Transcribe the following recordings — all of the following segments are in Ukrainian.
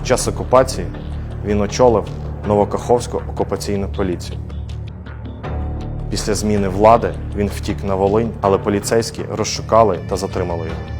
Під час окупації він очолив Новокаховську окупаційну поліцію. Після зміни влади він втік на Волинь, але поліцейські розшукали та затримали його.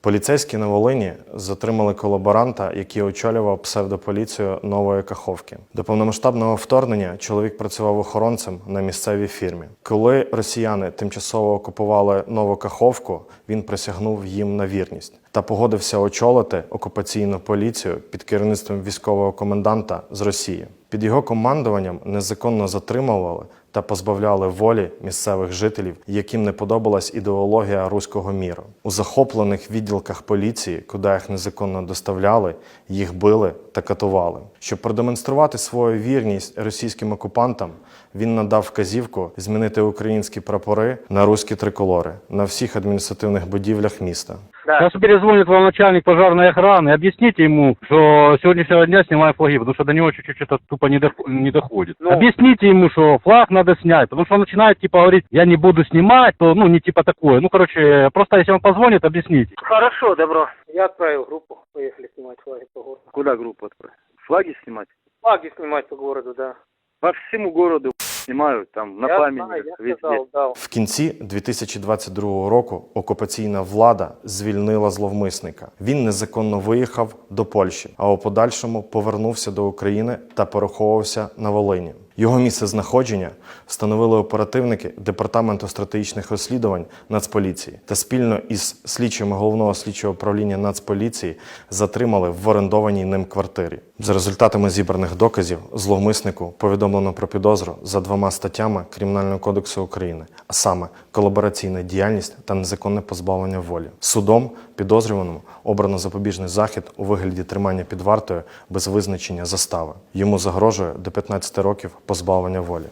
Поліцейські на Волині затримали колаборанта, який очолював псевдополіцію Нової Каховки. До повномасштабного вторгнення чоловік працював охоронцем на місцевій фірмі. Коли росіяни тимчасово окупували Нову Каховку, він присягнув їм на вірність та погодився очолити окупаційну поліцію під керівництвом військового коменданта з Росії. Під його командуванням незаконно затримували та позбавляли волі місцевих жителів, яким не подобалась ідеологія руського міру. У захоплених відділках поліції, куди їх незаконно доставляли, їх били та катували. Щоб продемонструвати свою вірність російським окупантам, він надав вказівку змінити українські прапори на руські триколори на всіх административних будівлях міста. Да. Сейчас перезвонит вам начальник пожарной охраны, объясните ему, что сегодняшнего дня снимаем флаги, потому что до него чуть-чуть что-то тупо не, дох- не доходит. Ну. Объясните ему, что флаг надо снять, потому что он начинает типа говорить, я не буду снимать, то, ну, не типа такое. Ну, короче, просто если он позвонит, объясните. Хорошо, добро. Я отправил группу. Поехали снимать флаги по городу. Куда группу отправить? Флаги снимать? Флаги снимать по городу, да. По всему городу снимают, там, на да. В кінці 2022 року окупаційна влада звільнила зловмисника. Він незаконно виїхав до Польщі, а у подальшому повернувся до України та переховувався на Волині. Його місце знаходження встановили оперативники департаменту стратегічних розслідувань Нацполіції та спільно із слідчими головного слідчого управління Нацполіції затримали в орендованій ним квартирі. За результатами зібраних доказів зловмиснику повідомлено про підозру за двома статтями Кримінального кодексу України, а саме колабораційна діяльність та незаконне позбавлення волі. Судом підозрюваному обрано запобіжний захід у вигляді тримання під вартою без визначення застави. Йому загрожує до 15 років позбавлення волі.